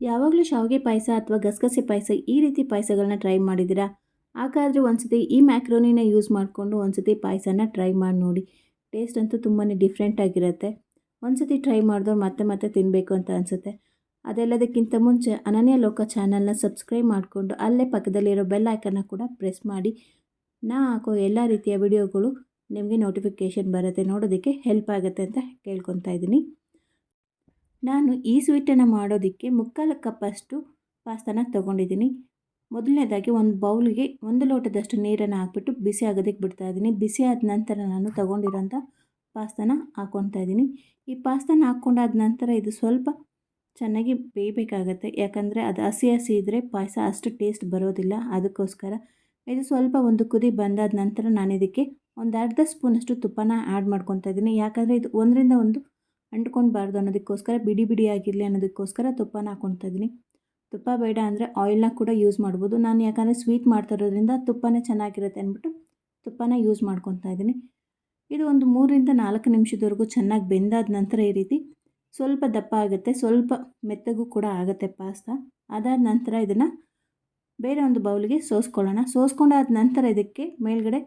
ಯಾವಾಗಲೂ ಶಾವಿಗೆ ಪಾಯಸ ಅಥವಾ ಗಸಗಸೆ ಪಾಯಸ ಈ ರೀತಿ ಪಾಯಸಗಳನ್ನ ಟ್ರೈ ಮಾಡಿದ್ದೀರಾ? ಹಾಗಾದರೆ ಒಂದ್ಸತಿ ಈ ಮ್ಯಾಕ್ರೋನಿನ ಯೂಸ್ ಮಾಡಿಕೊಂಡು ಒಂದ್ಸತಿ ಪಾಯಸನ ಟ್ರೈ ಮಾಡಿ ನೋಡಿ. ಟೇಸ್ಟ್ ಅಂತೂ ತುಂಬಾ ಡಿಫ್ರೆಂಟ್ ಆಗಿರುತ್ತೆ. ಒಂದ್ಸತಿ ಟ್ರೈ ಮಾಡಿದವ್ರು ಮತ್ತೆ ಮತ್ತೆ ತಿನ್ನಬೇಕು ಅಂತ ಅನಿಸುತ್ತೆ. ಅದೆಲ್ಲದಕ್ಕಿಂತ ಮುಂಚೆ ಅನನ್ಯ ಲೋಕ ಚಾನಲ್ನ ಸಬ್ಸ್ಕ್ರೈಬ್ ಮಾಡಿಕೊಂಡು ಅಲ್ಲೇ ಪಕ್ಕದಲ್ಲಿರೋ ಬೆಲ್ ಐಕನ್ನ ಕೂಡ ಪ್ರೆಸ್ ಮಾಡಿ. ನಾ ಹಾಕೋ ಎಲ್ಲ ರೀತಿಯ ವಿಡಿಯೋಗಳು ನಿಮಗೆ ನೋಟಿಫಿಕೇಷನ್ ಬರುತ್ತೆ. ನೋಡೋದಕ್ಕೆ ಹೆಲ್ಪ್ ಆಗುತ್ತೆ ಅಂತ ಕೇಳ್ಕೊತಾ ಇದ್ದೀನಿ. ನಾನು ಈ ಸ್ವೀಟನ್ನು ಮಾಡೋದಕ್ಕೆ ಮುಕ್ಕಾಲು ಕಪ್ಪಷ್ಟು ಪಾಸ್ತಾನ ತೊಗೊಂಡಿದ್ದೀನಿ. ಮೊದಲನೇದಾಗಿ ಒಂದು ಬೌಲ್ಗೆ ಒಂದು ಲೋಟದಷ್ಟು ನೀರನ್ನು ಹಾಕ್ಬಿಟ್ಟು ಬಿಸಿ ಆಗೋದಕ್ಕೆ ಬಿಡ್ತಾ ಇದ್ದೀನಿ. ಬಿಸಿ ಆದ ನಂತರ ನಾನು ತೊಗೊಂಡಿರೋಂಥ ಪಾಸ್ತಾನ ಹಾಕ್ಕೊತಾ ಇದ್ದೀನಿ. ಈ ಪಾಸ್ತಾನ ಹಾಕ್ಕೊಂಡಾದ ನಂತರ ಇದು ಸ್ವಲ್ಪ ಚೆನ್ನಾಗಿ ಬೇಯಬೇಕಾಗತ್ತೆ. ಯಾಕಂದರೆ ಅದು ಹಸಿ ಹಸಿ ಇದ್ದರೆ ಪಾಯಸ ಅಷ್ಟು ಟೇಸ್ಟ್ ಬರೋದಿಲ್ಲ. ಅದಕ್ಕೋಸ್ಕರ ಇದು ಸ್ವಲ್ಪ ಒಂದು ಕುದಿ ಬಂದಾದ ನಂತರ ನಾನು ಇದಕ್ಕೆ ಒಂದು ಅರ್ಧ ಸ್ಪೂನಷ್ಟು ತುಪ್ಪನ ಆ್ಯಡ್ ಮಾಡ್ಕೊತಾ ಇದ್ದೀನಿ. ಯಾಕಂದರೆ ಇದು ಒಂದರಿಂದ ಒಂದು ಅಂಟ್ಕೊಳ್ಬಾರ್ದು ಅನ್ನೋದಕ್ಕೋಸ್ಕರ, ಬಿಡಿ ಬಿಡಿ ಆಗಿರಲಿ ಅನ್ನೋದಕ್ಕೋಸ್ಕರ ತುಪ್ಪನ ಹಾಕ್ಕೊತಾ ಇದ್ದೀನಿ. ತುಪ್ಪ ಬೇಡ ಅಂದರೆ ಆಯಿಲ್ನ ಕೂಡ ಯೂಸ್ ಮಾಡ್ಬೋದು. ನಾನು ಯಾಕಂದರೆ ಸ್ವೀಟ್ ಮಾಡ್ತಾ ಇರೋದ್ರಿಂದ ತುಪ್ಪನೇ ಚೆನ್ನಾಗಿರುತ್ತೆ ಅಂದ್ಬಿಟ್ಟು ತುಪ್ಪನ ಯೂಸ್ ಮಾಡ್ಕೊತಾ ಇದ್ದೀನಿ. ಇದು ಒಂದು ಮೂರರಿಂದ ನಾಲ್ಕು ನಿಮಿಷದವರೆಗೂ ಚೆನ್ನಾಗಿ ಬೆಂದಾದ ನಂತರ ಈ ರೀತಿ ಸ್ವಲ್ಪ ದಪ್ಪ ಆಗುತ್ತೆ, ಸ್ವಲ್ಪ ಮೆತ್ತಗೂ ಕೂಡ ಆಗುತ್ತೆ ಪಾಸ್ತಾ. ಅದಾದ ನಂತರ ಇದನ್ನು ಬೇರೆ ಒಂದು ಬೌಲ್ಗೆ ಸೋಸ್ಕೊಳ್ಳೋಣ. ಸೋಸ್ಕೊಂಡಾದ ನಂತರ ಇದಕ್ಕೆ ಮೇಲ್ಗಡೆ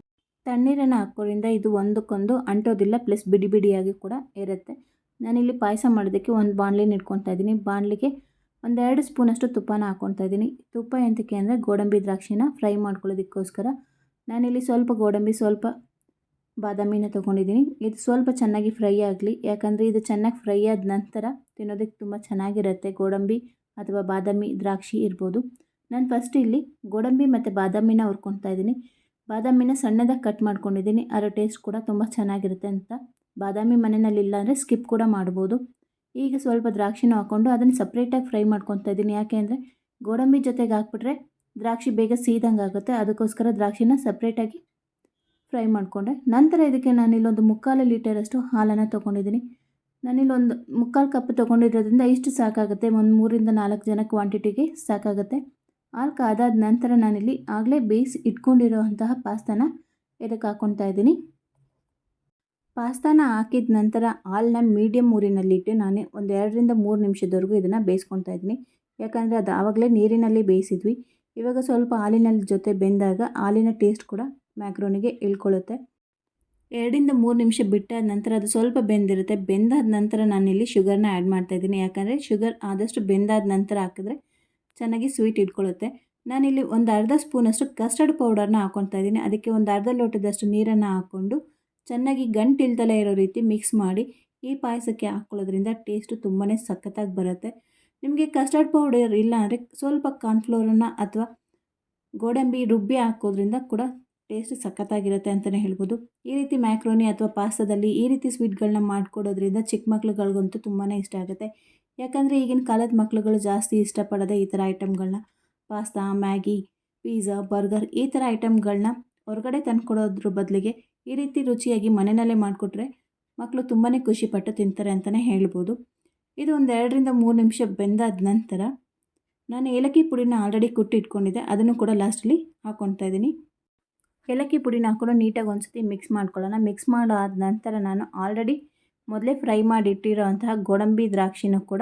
ತಣ್ಣೀರನ್ನು ಹಾಕೋದ್ರಿಂದ ಇದು ಒಂದಕ್ಕೊಂದು ಅಂಟೋದಿಲ್ಲ, ಪ್ಲಸ್ ಬಿಡಿ ಬಿಡಿಯಾಗಿ ಕೂಡ ಇರುತ್ತೆ. ನಾನಿಲ್ಲಿ ಪಾಯಸ ಮಾಡೋದಕ್ಕೆ ಒಂದು ಬಾಣಲಿನ ಇಟ್ಕೊತಾ ಇದ್ದೀನಿ. ಬಾಣಲಿಗೆ ಒಂದೆರಡು ಸ್ಪೂನಷ್ಟು ತುಪ್ಪನ ಹಾಕ್ಕೊತಾ ಇದ್ದೀನಿ. ತುಪ್ಪ ಎಂತಕ್ಕೆ ಅಂದರೆ ಗೋಡಂಬಿ ದ್ರಾಕ್ಷಿನ ಫ್ರೈ ಮಾಡ್ಕೊಳ್ಳೋದಕ್ಕೋಸ್ಕರ. ನಾನಿಲ್ಲಿ ಸ್ವಲ್ಪ ಗೋಡಂಬಿ, ಸ್ವಲ್ಪ ಬಾದಾಮಿನ ತೊಗೊಂಡಿದ್ದೀನಿ. ಇದು ಸ್ವಲ್ಪ ಚೆನ್ನಾಗಿ ಫ್ರೈ ಆಗಲಿ, ಯಾಕಂದರೆ ಇದು ಚೆನ್ನಾಗಿ ಫ್ರೈ ಆದ ನಂತರ ತಿನ್ನೋದಕ್ಕೆ ತುಂಬ ಚೆನ್ನಾಗಿರುತ್ತೆ. ಗೋಡಂಬಿ ಅಥವಾ ಬಾದಾಮಿ ದ್ರಾಕ್ಷಿ ಇರ್ಬೋದು. ನಾನು ಫಸ್ಟ್ ಇಲ್ಲಿ ಗೋಡಂಬಿ ಮತ್ತು ಬಾದಾಮಿನ ಹುರ್ಕೊತಾ ಇದ್ದೀನಿ. ಬಾದಾಮಿನ ಸಣ್ಣದಾಗಿ ಕಟ್ ಮಾಡ್ಕೊಂಡಿದ್ದೀನಿ. ಅದರ ಟೇಸ್ಟ್ ಕೂಡ ತುಂಬ ಚೆನ್ನಾಗಿರುತ್ತೆ ಅಂತ ಬಾದಾಮಿ ಮನೆಯಲ್ಲಿಲ್ಲ ಅಂದರೆ ಸ್ಕಿಪ್ ಕೂಡ ಮಾಡ್ಬೋದು. ಈಗ ಸ್ವಲ್ಪ ದ್ರಾಕ್ಷಿನೂ ಹಾಕ್ಕೊಂಡು ಅದನ್ನು ಸಪ್ರೇಟಾಗಿ ಫ್ರೈ ಮಾಡ್ಕೊತಾ ಇದ್ದೀನಿ. ಯಾಕೆ ಅಂದರೆ ಗೋಡಂಬಿ ಜೊತೆಗೆ ಹಾಕ್ಬಿಟ್ರೆ ದ್ರಾಕ್ಷಿ ಬೇಗ ಸೀದಂಗೆ ಆಗುತ್ತೆ. ಅದಕ್ಕೋಸ್ಕರ ದ್ರಾಕ್ಷಿನ ಸಪ್ರೇಟಾಗಿ ಫ್ರೈ ಮಾಡಿಕೊಂಡೆ. ನಂತರ ಇದಕ್ಕೆ ನಾನಿಲ್ಲೊಂದು ಮುಕ್ಕಾಲು ಲೀಟರಷ್ಟು ಹಾಲನ್ನು ತೊಗೊಂಡಿದ್ದೀನಿ. ನಾನಿಲ್ಲೊಂದು ಮುಕ್ಕಾಲು ಕಪ್ ತೊಗೊಂಡಿರೋದ್ರಿಂದ ಇಷ್ಟು ಸಾಕಾಗುತ್ತೆ. ಒಂದು ಮೂರಿಂದ ನಾಲ್ಕು ಜನ ಕ್ವಾಂಟಿಟಿಗೆ ಸಾಕಾಗುತ್ತೆ. ಹಾಲು ಕಾದಾದ ನಂತರ ನಾನಿಲ್ಲಿ ಆಗಲೇ ಬೇಯಿಸಿ ಇಟ್ಕೊಂಡಿರೋ ಅಂತಹ ಪಾಸ್ತಾನ ಇದಕ್ಕೆ ಹಾಕ್ಕೊತಾ ಇದ್ದೀನಿ. ಪಾಸ್ತಾನ ಹಾಕಿದ ನಂತರ ಹಾಲನ್ನ ಮೀಡಿಯಮ್ ಊರಿನಲ್ಲಿಟ್ಟು ನಾನು ಒಂದು ಎರಡರಿಂದ ಮೂರು ನಿಮಿಷದವರೆಗೂ ಇದನ್ನು ಬೇಯಿಸ್ಕೊತಾ ಇದ್ದೀನಿ. ಯಾಕಂದರೆ ಅದು ಆವಾಗಲೇ ನೀರಿನಲ್ಲಿ ಬೇಯಿಸಿದ್ವಿ. ಇವಾಗ ಸ್ವಲ್ಪ ಹಾಲಿನಲ್ಲಿ ಜೊತೆ ಬೆಂದಾಗ ಹಾಲಿನ ಟೇಸ್ಟ್ ಕೂಡ ಮ್ಯಾಕ್ರೋನಿಗೆ ಇಳ್ಕೊಳ್ಳುತ್ತೆ ಎರಡರಿಂದ ಮೂರು ನಿಮಿಷ ಬಿಟ್ಟಾದ ನಂತರ ಅದು ಸ್ವಲ್ಪ ಬೆಂದಿರುತ್ತೆ. ಬೆಂದಾದ ನಂತರ ನಾನಿಲ್ಲಿ ಶುಗರ್ನ ಆ್ಯಡ್ ಮಾಡ್ತಾಯಿದ್ದೀನಿ ಯಾಕಂದರೆ ಶುಗರ್ ಆದಷ್ಟು ಬೆಂದಾದ ನಂತರ ಹಾಕಿದ್ರೆ ಚೆನ್ನಾಗಿ ಸ್ವೀಟ್ ಇಟ್ಕೊಳ್ಳುತ್ತೆ ನಾನಿಲ್ಲಿ ಒಂದು ಅರ್ಧ ಸ್ಪೂನಷ್ಟು ಕಸ್ಟರ್ಡ್ ಪೌಡರ್ನ ಹಾಕ್ಕೊತಾ ಇದ್ದೀನಿ. ಅದಕ್ಕೆ ಒಂದು ಅರ್ಧ ಲೋಟದಷ್ಟು ನೀರನ್ನು ಹಾಕ್ಕೊಂಡು ಚೆನ್ನಾಗಿ ಗಂಟಿಲ್ದಲೇ ಇರೋ ರೀತಿ ಮಿಕ್ಸ್ ಮಾಡಿ ಈ ಪಾಯಸಕ್ಕೆ ಹಾಕ್ಕೊಳ್ಳೋದ್ರಿಂದ ಟೇಸ್ಟು ತುಂಬಾ ಸಖತ್ತಾಗಿ ಬರುತ್ತೆ. ನಿಮಗೆ ಕಸ್ಟರ್ಡ್ ಪೌಡರ್ ಇಲ್ಲ ಅಂದರೆ ಸ್ವಲ್ಪ ಕಾರ್ನ್ಫ್ಲೋರನ್ನು ಅಥವಾ ಗೋಡಂಬಿ ರುಬ್ಬಿ ಹಾಕೋದ್ರಿಂದ ಕೂಡ ಟೇಸ್ಟ್ ಸಖತ್ತಾಗಿರುತ್ತೆ ಅಂತಲೇ ಹೇಳ್ಬೋದು. ಈ ರೀತಿ ಮ್ಯಾಕ್ರೋನಿ ಅಥವಾ ಪಾಸ್ತಾದಲ್ಲಿ ಈ ರೀತಿ ಸ್ವೀಟ್ಗಳನ್ನ ಮಾಡಿಕೊಡೋದ್ರಿಂದ ಚಿಕ್ಕ ಮಕ್ಳುಗಳಿಗಂತೂ ತುಂಬಾ ಇಷ್ಟ ಆಗುತ್ತೆ. ಯಾಕಂದರೆ ಈಗಿನ ಕಾಲದ ಮಕ್ಳುಗಳು ಜಾಸ್ತಿ ಇಷ್ಟಪಡದೆ ಈ ಥರ ಐಟಮ್ಗಳನ್ನ ಪಾಸ್ತಾ, ಮ್ಯಾಗಿ ಪಿಜ್ಜಾ ಬರ್ಗರ್ ಈ ಥರ ಐಟಮ್ಗಳನ್ನ ಹೊರಗಡೆ ತಂದುಕೊಡೋದ್ರ ಬದಲಿಗೆ ಈ ರೀತಿ ರುಚಿಯಾಗಿ ಮನೆಯಲ್ಲೇ ಮಾಡಿಕೊಟ್ರೆ ಮಕ್ಕಳು ತುಂಬಾ ಖುಷಿಪಟ್ಟು ತಿಂತಾರೆ ಅಂತಲೇ ಹೇಳ್ಬೋದು. ಇದು ಒಂದು ಎರಡರಿಂದ ಮೂರು ನಿಮಿಷ ಬೆಂದಾದ ನಂತರ ನಾನು ಏಲಕ್ಕಿ ಪುಡಿನ ಆಲ್ರೆಡಿ ಕುಟ್ಟಿ ಇಟ್ಕೊಂಡಿದ್ದೆ ಅದನ್ನು ಕೂಡ ಲಾಸ್ಟಲ್ಲಿ ಹಾಕ್ಕೊತಾ ಇದ್ದೀನಿ. ಏಲಕ್ಕಿ ಪುಡಿನ ಹಾಕ್ಕೊಂಡು ನೀಟಾಗಿ ಒಂದು ಸತಿ ಮಿಕ್ಸ್ ಮಾಡ್ಕೊಳ್ಳೋಣ. ಮಿಕ್ಸ್ ಮಾಡಾದ ನಂತರ ನಾನು ಆಲ್ರೆಡಿ ಮೊದಲೇ ಫ್ರೈ ಮಾಡಿ ಇಟ್ಟಿರೋ ಅಂತಹ ಗೋಡಂಬಿ ದ್ರಾಕ್ಷಿನೂ ಕೂಡ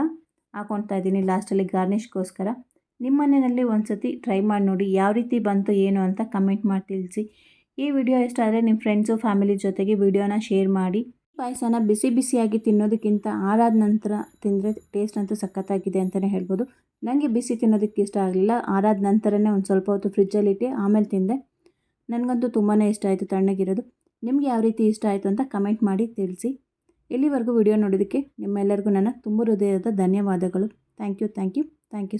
ಹಾಕ್ಕೊತಾ ಇದ್ದೀನಿ ಲಾಸ್ಟಲ್ಲಿ ಗಾರ್ನಿಷ್ಗೋಸ್ಕರ. ನಿಮ್ಮ ಮನೆಯಲ್ಲಿ ಒಂದು ಸತಿ ಟ್ರೈ ಮಾಡಿ ನೋಡಿ ಯಾವ ರೀತಿ ಬಂತು ಏನು ಅಂತ ಕಮೆಂಟ್ ಮಾಡಿ ತಿಳಿಸಿ. ಈ ವಿಡಿಯೋ ಇಷ್ಟ ಆದರೆ ನಿಮ್ಮ ಫ್ರೆಂಡ್ಸು ಫ್ಯಾಮಿಲಿ ಜೊತೆಗೆ ವಿಡಿಯೋನ ಶೇರ್ ಮಾಡಿ. ಪಾಯಸನ ಬಿಸಿ ಬಿಸಿಯಾಗಿ ತಿನ್ನೋದಕ್ಕಿಂತ ಆರಾದ ನಂತರ ತಿಂದರೆ ಟೇಸ್ಟ್ ಅಂತೂ ಸಖತ್ತಾಗಿದೆ ಅಂತಲೇ ಹೇಳ್ಬೋದು. ನನಗೆ ಬಿಸಿ ತಿನ್ನೋದಕ್ಕೆ ಇಷ್ಟ ಆಗಲಿಲ್ಲ. ಆರಾದ ನಂತರನೇ ಒಂದು ಸ್ವಲ್ಪ ಹೊತ್ತು ಫ್ರಿಜ್ಜಲ್ಲಿಟ್ಟು ಆಮೇಲೆ ತಿಂದೆ. ನನಗಂತೂ ತುಂಬಾ ಇಷ್ಟ ಆಯಿತು ತಣ್ಣಗಿರೋದು. ನಿಮ್ಗೆ ಯಾವ ರೀತಿ ಇಷ್ಟ ಆಯಿತು ಅಂತ ಕಮೆಂಟ್ ಮಾಡಿ ತಿಳಿಸಿ. ಇಲ್ಲಿವರೆಗೂ ವಿಡಿಯೋ ನೋಡೋದಕ್ಕೆ ನಿಮ್ಮೆಲ್ಲರಿಗೂ ನನ್ನ ತುಂಬ ಹೃದಯದ ಧನ್ಯವಾದಗಳು. Thank you thank you thank you